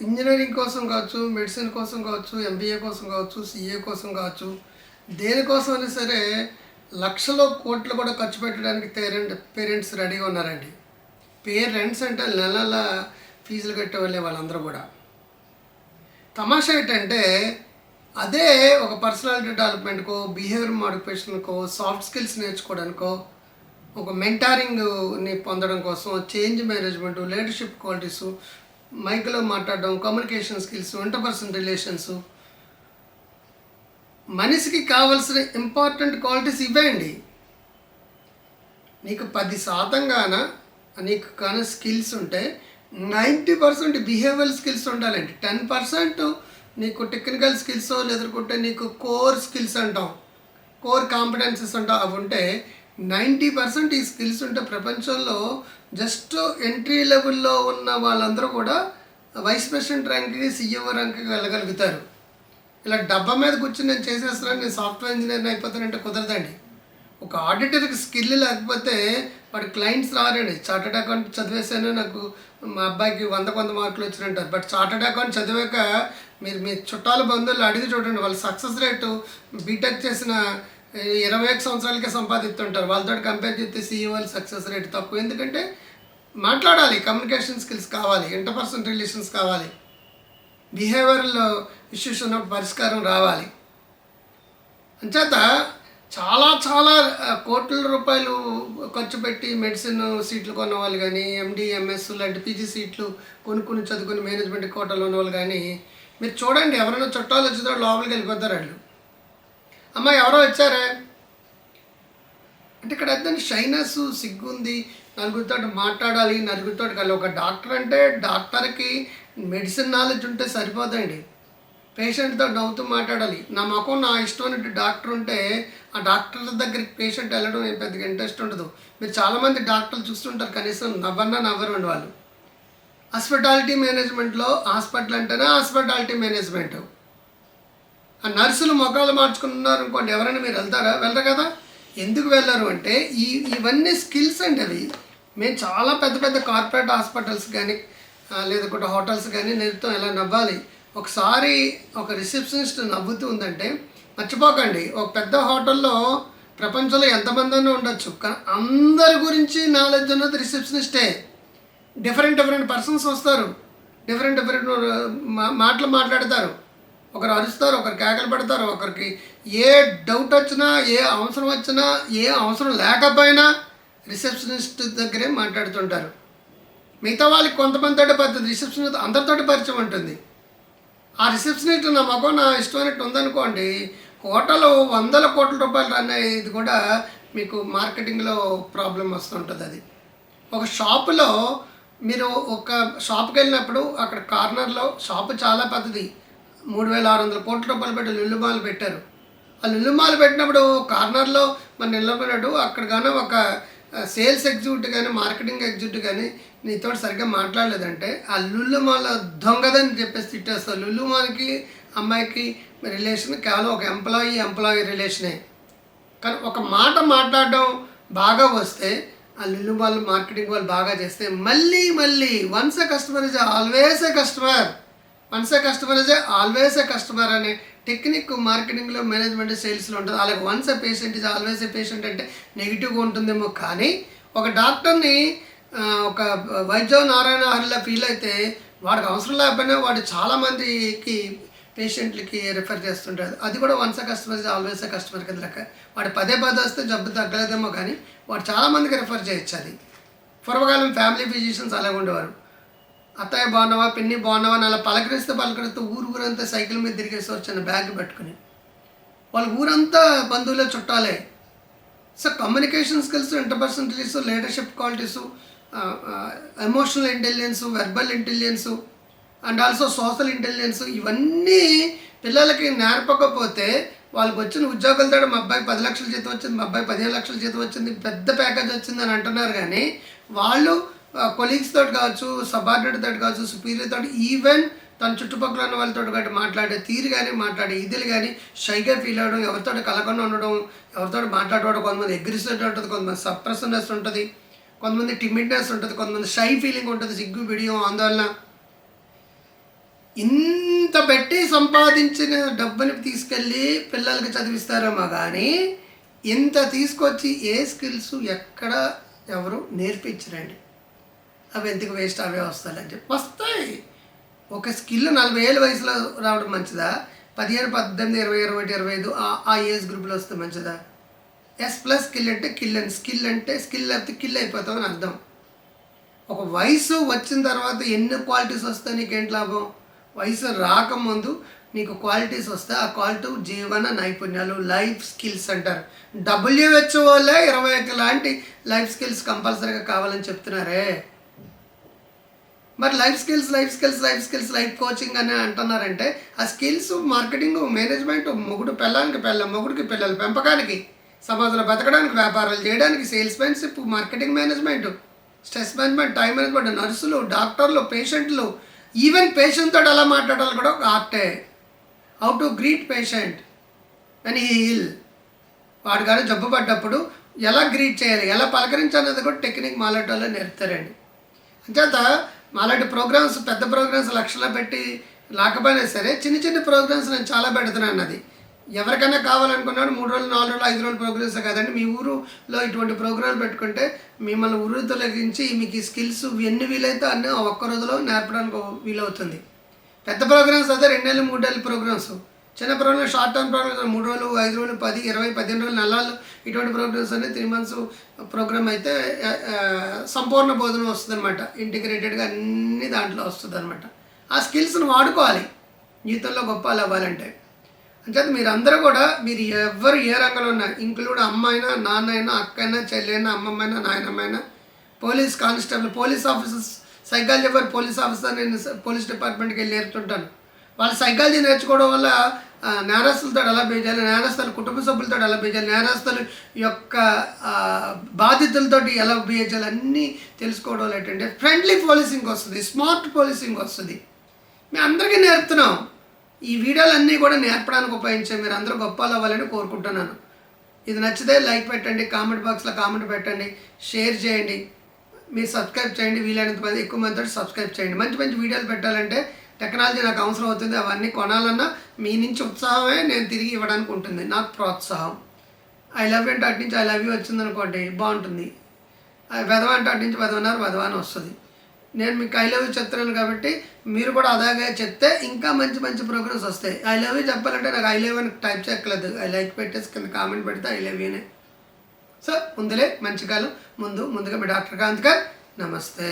Engineering కోసం కావచ్చు medicine కోసం కావచ్చు ఎంబీఏ కోసం కావచ్చు సిఏ కోసం కావచ్చు దేనికోసం అయినా సరే లక్షలో కోట్లు కూడా ఖర్చు పెట్టడానికి పేరెంట్ పేరెంట్స్ రెడీగా ఉన్నారండి. పేరెంట్స్ అంటే నెల నెల ఫీజులు కట్టే వాళ్ళే వాళ్ళందరూ కూడా. తమాషా ఏంటంటే అదే ఒక పర్సనాలిటీ డెవలప్మెంట్కో బిహేవియర్ మోడిఫికేషన్కో సాఫ్ట్ స్కిల్స్ నేర్చుకోవడానికో ఒక మెంటారింగ్ని పొందడం కోసం చేంజ్ మేనేజ్మెంట్ లీడర్షిప్ క్వాలిటీస్ మైక్లో మాట్లాడడం కమ్యూనికేషన్ స్కిల్స్ ఇంటర్పర్సన్ రిలేషన్స్ మనిషికి కావలసిన ఇంపార్టెంట్ క్వాలిటీస్ ఇవ్వండి. నీకు పది శాతంగాన నీకు కానీ స్కిల్స్ ఉంటే నైంటీ పర్సెంట్ బిహేవియర్ స్కిల్స్ ఉండాలండి. టెన్ పర్సెంట్ నీకు టెక్నికల్ స్కిల్స్ లేదుకుంటే నీకు కోర్ స్కిల్స్ అంటాం. కోర్ కాంపిటెన్సెస్ అంటాం. అవి ఉంటే నైంటీ పర్సెంట్ ఈ స్కిల్స్ ఉంటే ప్రపంచంలో జస్ట్ ఎంట్రీ లెవెల్లో ఉన్న వాళ్ళందరూ కూడా వైస్ ప్రెసిడెంట్ ర్యాంక్కి సీఈఓ ర్యాంక్కి వెళ్ళగలుగుతారు. ఇలా డబ్బా మీద కూర్చొని నేను చేసేస్తున్నాను నేను సాఫ్ట్వేర్ ఇంజనీర్ అయిపోతానంటే కుదరదండి. ఒక ఆడిటర్కి స్కిల్ లేకపోతే వాడు క్లయింట్స్ రారండి. చార్టెడ్ అకౌంట్ చదివేసాను నాకు మా అబ్బాయికి వంద వంద మార్కులు వచ్చినంటారు బట్ చార్టెడ్ అకౌంట్ చదివాక మీరు మీ చుట్టాల బంధువులు అడిగి చూడండి. వాళ్ళ సక్సెస్ రేటు బీటెక్ చేసిన ఇరవై ఒక సంవత్సరాలకే సంపాదిస్తుంటారు. వాళ్ళతో కంపేర్ చేస్తే సీఈఓ సక్సెస్ రేట్ తక్కువ. ఎందుకంటే మాట్లాడాలి కమ్యూనికేషన్ స్కిల్స్ కావాలి ఇంటర్పర్సనల్ రిలేషన్స్ కావాలి. బిహేవియరల్ ఇష్యూస్ ఉన్నప్పుడు పరిష్కారం రావాలి. అంచేత చాలా చాలా కోట్ల రూపాయలు ఖర్చు పెట్టి మెడిసిన్ సీట్లు కొన్న వాళ్ళు కానీ ఎండిఎంఎస్ లాంటి పీజీ సీట్లు కొనుక్కుని చదువుకుని మేనేజ్మెంట్ కోటలు ఉన్న వాళ్ళు కానీ మీరు చూడండి ఎవరైనా చుట్టాలు వచ్చిన లోపలికి వెళ్ళిపోతారు వాళ్ళు. అమ్మ ఎవరో వచ్చారే? అంటే ఇక్కడ అయితే షైనస్ సిగ్గుంది. నలుగురితో మాట్లాడాలి నలుగురితో కలి ఒక డాక్టర్ అంటే డాక్టర్కి మెడిసిన్ నాలెడ్జ్ ఉంటే సరిపోదండి. పేషెంట్తో నవ్వుతూ మాట్లాడాలి. నా మొఖం నా ఇష్టమైనట్టు డాక్టర్ ఉంటే ఆ డాక్టర్ దగ్గరికి పేషెంట్ వెళ్ళడం పెద్దగా ఇంట్రెస్ట్ ఉండదు. మీరు చాలామంది డాక్టర్లు చూస్తుంటారు కనీసం నవ్వన్నా నవ్వరండి వాళ్ళు. హాస్పిటాలిటీ మేనేజ్మెంట్లో హాస్పిటల్ అంటేనే హాస్పిటాలిటీ మేనేజ్మెంట్. ఆ నర్సులు మొఖాలు మార్చుకున్నారు అనుకోండి ఎవరైనా మీరు వెళ్తారా? వెళ్ళరు కదా? ఎందుకు వెళ్ళరు అంటే ఈ ఇవన్నీ స్కిల్స్ అండి అవి. మేము చాలా పెద్ద పెద్ద కార్పొరేట్ హాస్పిటల్స్ కానీ లేదంటే హోటల్స్ కానీ నేర్పుతాం ఎలా నవ్వాలి. ఒకసారి ఒక రిసెప్షనిస్ట్ నవ్వుతూ ఉందంటే మర్చిపోకండి ఒక పెద్ద హోటల్లో ప్రపంచంలో ఎంతమందినో ఉండొచ్చు కానీ అందరి గురించి నాలెడ్జ్ ఉన్నది రిసెప్షనిస్టే. డిఫరెంట్ డిఫరెంట్ పర్సన్స్ వస్తారు డిఫరెంట్ డిఫరెంట్ మా- మాటలు మాట్లాడతారు. ఒకరు అరుస్తారు ఒకరు కేకలు పెడతారు ఒకరికి ఏ డౌట్ వచ్చినా ఏ అవసరం వచ్చినా ఏ అవసరం లేకపోయినా రిసెప్షనిస్ట్ దగ్గరే మాట్లాడుతుంటారు. మిగతా వాళ్ళకి కొంతమందితో పద్ధతి రిసెప్షనిస్ట్ అందరితోటి పరిచయం ఉంటుంది. ఆ రిసెప్షనిస్ట్ నా మొఖం నా ఇష్టమైనట్టు ఉందనుకోండి హోటల్ వందల కోట్ల రూపాయలు రన్ అయ్యేది కూడా మీకు మార్కెటింగ్లో ప్రాబ్లం వస్తుంటుంది అది. ఒక షాపులో మీరు ఒక షాప్కి వెళ్ళినప్పుడు అక్కడ కార్నర్లో షాపు చాలా పెద్దది. మూడు వేల ఆరు వందల కోట్ల రూపాయలు పెట్టి లుల్లుమాలు పెట్టారు. ఆ లుల్లుమాలు పెట్టినప్పుడు కార్నర్లో మన నిలబడినట్టు అక్కడ కానీ ఒక సేల్స్ ఎగ్జిక్యూటివ్ కానీ మార్కెటింగ్ ఎగ్జిక్యూటివ్ కానీ నీతో సరిగ్గా మాట్లాడలేదంటే ఆ లుల్లుమాల దొంగదని చెప్పేసి తిట్టేస్తారు లుల్లుమాలకి అమ్మాయికి రిలేషన్ కేవలం ఒక ఎంప్లాయీ ఎంప్లాయీ రిలేషనే కానీ ఒక మాట మాట్లాడడం బాగా వస్తే ఆ లుల్లు వాళ్ళు మార్కెటింగ్ వాళ్ళు బాగా చేస్తే మళ్ళీ మళ్ళీ once a customer is always a customer once a customer is always a customer అనే టెక్నిక్ మార్కెటింగ్లో మేనేజ్మెంట్ సేల్స్లో ఉంటుంది. అలాగే once a patient is always a patient అంటే నెగిటివ్గా ఉంటుందేమో కానీ ఒక డాక్టర్ని ఒక వైద్య నారాయణ హరిలా ఫీల్ అయితే వాడికి అవసరం లేకపోయినా వాడు చాలామందికి పేషెంట్లకి రిఫర్ చేస్తుంటారు అది కూడా వన్స్ కస్టమర్ ఆల్వేస్ కస్టమర్ కింద లెక్క. వాడు పదే పదే వస్తే జబ్బు తగ్గలేదేమో కానీ వాడు చాలామందికి రిఫర్ చేయొచ్చు అది. పూర్వకాలం ఫ్యామిలీ ఫిజిషియన్స్ అలాగే ఉండేవారు. అత్తయ్య బాగున్నావా పిన్ని బాగున్నావా అని అలా పలకరిస్తే పలకరిస్తూ ఊరు ఊరంతా సైకిల్ మీద తిరిగేసి చిన్న బ్యాగ్ పెట్టుకుని. వాళ్ళ ఊరంతా బంధువులే చుట్టాలే. So communication skills interpersonal leadership qualities emotional intelligence verbal intelligence and also social intelligence ఇవన్నీ పిల్లలకి నేర్పకపోతే వాళ్ళకి వచ్చిన ఉద్యోగాలతో మా అబ్బాయి పది లక్షల జీతం వచ్చింది మా అబ్బాయి పదిహేను లక్షల జీతం వచ్చింది పెద్ద ప్యాకేజ్ వచ్చింది అని అంటున్నారు కానీ వాళ్ళు కొలీగ్స్ తోటి కావచ్చు సబార్డినేట్ తోటి కావచ్చు సుపీరియర్ తోటి ఈవెన్ తన చుట్టుపక్కల ఉన్న వాళ్ళతో కానీ మాట్లాడే తీరు కానీ మాట్లాడే ఇదిలు కానీ షైగా ఫీల్ అవ్వడం ఎవరితో కలకుండా ఉండడం ఎవరితో మాట్లాడడం కొంతమంది అగ్రెసివ్ ఉంటుంది కొంతమంది సప్రెసివ్నెస్ ఉంటుంది కొంతమంది టిమిడ్నెస్ ఉంటుంది కొంతమంది షై ఫీలింగ్ ఉంటుంది సిగ్గు బిడియం ఆందోళన. ఇంత పెట్టి సంపాదించిన డబ్బుని తీసుకెళ్ళి పిల్లలకి చదివిస్తారేమో కానీ ఇంత తీసుకొచ్చి ఏ స్కిల్స్ ఎక్కడ ఎవరు నేర్పించరండి. అవి ఎందుకు వేస్ట్ అవే వస్తాయని చెప్పి. వస్తాయి. ఒక స్కిల్ నలభై ఏళ్ళ వయసులో రావడం మంచిదా? పదిహేను పద్దెనిమిది ఇరవై ఇరవై ఒకటి ఇరవై ఐదు ఆ- ఆ ఏజ్ గ్రూప్లో వస్తే మంచిదా? ఎస్ ప్లస్ స్కిల్ అంటే కిల్ అని స్కిల్ అంటే స్కిల్ లేకపోతే కిల్ అయిపోతామని అర్థం. ఒక వయసు వచ్చిన తర్వాత ఎన్ని క్వాలిటీస్ వస్తే నీకేంటి లాభం? వయసు రాకముందు నీకు క్వాలిటీస్ వస్తే ఆ క్వాలిటీ జీవన నైపుణ్యాలు లైఫ్ స్కిల్స్ అంటారు. డబ్ల్యూహెచ్ఓ వాళ్ళే ఇరవై ఒక లాంటి లైఫ్ స్కిల్స్ కంపల్సరీగా కావాలని చెప్తున్నారే. మరి life skills life skills life skills life coaching అని అంటున్నారంటే ఆ స్కిల్స్ మార్కెటింగ్ మేనేజ్మెంట్ మొగుడు పిల్లలకి పిల్ల మొగుడికి పిల్లల పెంపకానికి సమాజంలో బతకడానికి వ్యాపారాలు చేయడానికి salesmanship marketing management stress management time management నర్సులు డాక్టర్లు పేషెంట్లు ఈవెన్ పేషెంట్ తోటి ఎలా మాట్లాడాలి కూడా ఒక ఆర్టే హౌ టు గ్రీట్ పేషెంట్ అని హీల్ వాడు కానీ జబ్బు పడ్డప్పుడు ఎలా గ్రీట్ చేయాలి ఎలా పలకరించాలనేది కూడా టెక్నిక్ మాలాటోలో నేర్పుతారండి. అంచేత మాలాంటి ప్రోగ్రామ్స్ పెద్ద ప్రోగ్రామ్స్ లక్షల్లో పెట్టి లేకపోయినా సరే చిన్న చిన్న ప్రోగ్రామ్స్ నేను చాలా పెడుతున్నాను అది ఎవరికైనా కావాలనుకున్నాడు మూడు రోజులు నాలుగు రోజులు ఐదు రోజులు ప్రోగ్రామ్స్ కాదండి. మీ ఊరులో ఇటువంటి ప్రోగ్రాం పెట్టుకుంటే మిమ్మల్ని ఊరు తొలగించి మీకు ఈ స్కిల్స్ ఎన్ని వీలైతే అన్నీ ఒక్క రోజులో నేర్పడానికి వీలవుతుంది. పెద్ద ప్రోగ్రామ్స్ అదే రెండేళ్ళు మూడేళ్ళు ప్రోగ్రామ్స్. చిన్న ప్రోగ్రామ్ షార్ట్ టర్మ్ ప్రోగ్రామ్స్ మూడు రోజులు ఐదు రోజులు పది ఇరవై పదిహేను రోజులు నెలలు ఇటువంటి ప్రోగ్రామ్స్ అన్ని త్రీ మంత్స్ ప్రోగ్రామ్ అయితే సంపూర్ణ బోధన వస్తుంది అనమాట ఇంటిగ్రేటెడ్గా అన్ని దాంట్లో వస్తుంది అనమాట ఆ స్కిల్స్ని వాడుకోవాలి. జీవితంలో గొప్పలు అవ్వాలంటే. అంటే మీరందరూ కూడా మీరు ఎవరు ఏ రంగంలో ఉన్నా ఇంక్లూడ్ అమ్మాయినా నాన్నైనా నాన్న అయినా అక్క అయినా చెల్లి అయినా అమ్మమ్మైనా నాయనమ్మైనా police constable police officers psychology ఎవరు పోలీస్ ఆఫీసర్ నేను పోలీస్ డిపార్ట్మెంట్కి వెళ్ళి నేర్చుంటాను వాళ్ళు సైకాలజీ నేర్చుకోవడం వల్ల నేరస్తులతో ఎలా బిహేవ్ చేయాలి నేరస్తుల కుటుంబ సభ్యులతో ఎలా బిహేవ్ చేయాలి నేరస్తుల యొక్క బాధితులతో బాధితులతోటి ఎలా బిహేవ్ చేయాలి అన్నీ తెలుసుకోవడం వల్ల ఏంటంటే ఫ్రెండ్లీ పోలీసింగ్ వస్తుంది స్మార్ట్ పోలీసింగ్ వస్తుంది. మేము అందరికీ నేర్పుతున్నాం. ఈ వీడియోలన్నీ కూడా నేర్పడానికి ఉపయోగించే మీరు అందరూ గొప్పలు అవ్వాలని కోరుకుంటున్నాను. ఇది నచ్చితే లైక్ పెట్టండి కామెంట్ బాక్స్లో కామెంట్ పెట్టండి షేర్ చేయండి. మీరు సబ్స్క్రైబ్ చేయండి వీలైనంత మంది ఎక్కువ మందితో సబ్స్క్రైబ్ చేయండి. మంచి మంచి వీడియోలు పెట్టాలంటే టెక్నాలజీ నాకు అవసరం అవుతుంది అవన్నీ కొనాలన్నా మీ నుంచి ఉత్సాహమే నేను తిరిగి ఇవ్వడానికి ఉంటుంది నాకు ప్రోత్సాహం. ఐ లవ్ అంటే అటు నుంచి ఐ లవ్ యూ వచ్చింది అనుకోండి బాగుంటుంది. వెధవ అంటే అటు నుంచి వెధవన్నారు వెధవ అని వస్తుంది. నేను మీకు ఐ లవ్ యూ చెప్తున్నాను కాబట్టి మీరు కూడా అలాగే చెప్తే ఇంకా మంచి మంచి ప్రోగ్రామ్స్ వస్తాయి. ఐ లవ్ యూ చెప్పాలంటే నాకు ఐ లవ్ అని టైప్ చేయక్కలేదు ఐ లైక్ పెట్టేసి కింద కామెంట్ పెడితే ఐ లవ్ యూనే సో ముందులే మంచి కాలం. ముందు ముందుగా మీ డాక్టర్ కాంత్ గారు నమస్తే.